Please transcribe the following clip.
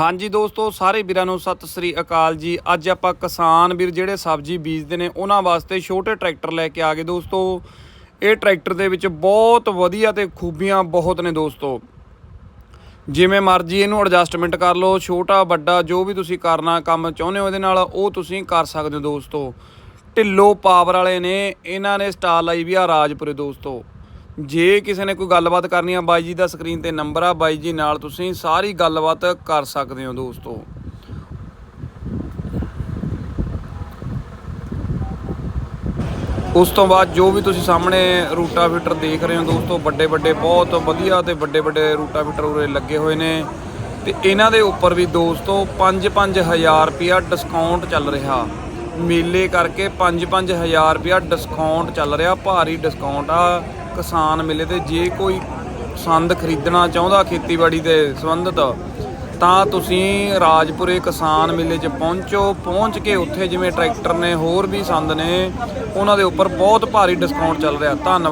ਹਾਂਜੀ ਦੋਸਤੋ, ਸਾਰੇ ਵੀਰਾਂ ਨੂੰ ਸਤਿ ਸ੍ਰੀ ਅਕਾਲ ਜੀ। ਅੱਜ ਆਪਾਂ ਕਿਸਾਨ ਵੀਰ ਜਿਹੜੇ ਸਬਜ਼ੀ ਬੀਜਦੇ ਨੇ, ਉਹਨਾਂ ਵਾਸਤੇ ਛੋਟੇ ਟਰੈਕਟਰ ਲੈ ਕੇ ਆ ਗਏ ਦੋਸਤੋ। ਇਹ ਟਰੈਕਟਰ ਦੇ ਵਿੱਚ ਬਹੁਤ ਵਧੀਆ ਤੇ ਖੂਬੀਆਂ ਬਹੁਤ ਨੇ ਦੋਸਤੋ। ਜਿਵੇਂ ਮਰਜ਼ੀ ਇਹਨੂੰ ਐਡਜਸਟਮੈਂਟ ਕਰ ਲਓ, ਛੋਟਾ, ਵੱਡਾ, ਜੋ ਵੀ ਤੁਸੀਂ ਕਰਨਾ ਕੰਮ ਚਾਹੁੰਦੇ ਹੋ ਇਹਦੇ ਨਾਲ, ਉਹ ਤੁਸੀਂ ਕਰ ਸਕਦੇ ਹੋ ਦੋਸਤੋ। ਢਿੱਲੋ ਪਾਵਰ ਵਾਲੇ ਨੇ, ਇਹਨਾਂ ਨੇ ਸਟਾਲ ਲਾਈ ਵੀ ਆ ਰਾਜਪੁਰੇ ਦੋਸਤੋ। ਜੇ ਕਿਸੇ ਨੇ ਕੋਈ ਗੱਲਬਾਤ ਕਰਨੀ ਆ, ਬਾਈ ਜੀ ਦਾ ਸਕਰੀਨ ਤੇ ਨੰਬਰ ਆ, ਬਾਈ ਜੀ ਨਾਲ ਤੁਸੀਂ ਸਾਰੀ ਗੱਲਬਾਤ ਕਰ ਸਕਦੇ ਹੋ ਦੋਸਤੋ। ਉਸ ਤੋਂ ਬਾਅਦ ਜੋ ਵੀ ਤੁਸੀਂ ਸਾਹਮਣੇ ਰੂਟਾਵੀਟਰ ਦੇਖ ਰਹੇ ਹੋ ਦੋਸਤੋ ਵੱਡੇ ਵੱਡੇ ਬਹੁਤ ਵਧੀਆ ਤੇ ਵੱਡੇ ਵੱਡੇ ਰੂਟਾਵੀਟਰ ਉਰੇ ਲੱਗੇ ਹੋਏ ਨੇ। ਤੇ ਇਹਨਾਂ ਦੇ ਉੱਪਰ ਵੀ ਦੋਸਤੋ 5-5000 ਰੁਪਿਆ ਡਿਸਕਾਊਂਟ ਚੱਲ ਰਿਹਾ। ਮੇਲੇ ਕਰਕੇ 5-5000 ਰੁਪਿਆ ਡਿਸਕਾਊਂਟ ਚੱਲ ਰਿਹਾ, ਭਾਰੀ ਡਿਸਕਾਊਂਟ ਆ। ਕਿਸਾਨ ਮੇਲੇ ਤੇ ਜੇ ਕੋਈ ਸੰਦ ਖਰੀਦਣਾ ਚਾਹੁੰਦਾ ਖੇਤੀਬਾੜੀ ਦੇ ਸੰਬੰਧਿਤ, ਤਾਂ ਤੁਸੀਂ ਰਾਜਪੁਰੇ ਕਿਸਾਨ ਮੇਲੇ 'ਚ ਪਹੁੰਚੋ। ਪਹੁੰਚ ਕੇ ਉੱਥੇ ਜਿਵੇਂ ਟਰੈਕਟਰ ਨੇ ਹੋਰ ਵੀ ਸੰਦ ਨੇ, ਉਹਨਾਂ ਦੇ ਉੱਪਰ ਬਹੁਤ ਭਾਰੀ ਡਿਸਕਾਊਂਟ ਚੱਲ ਰਿਹਾ। ਧੰਨਵਾਦ।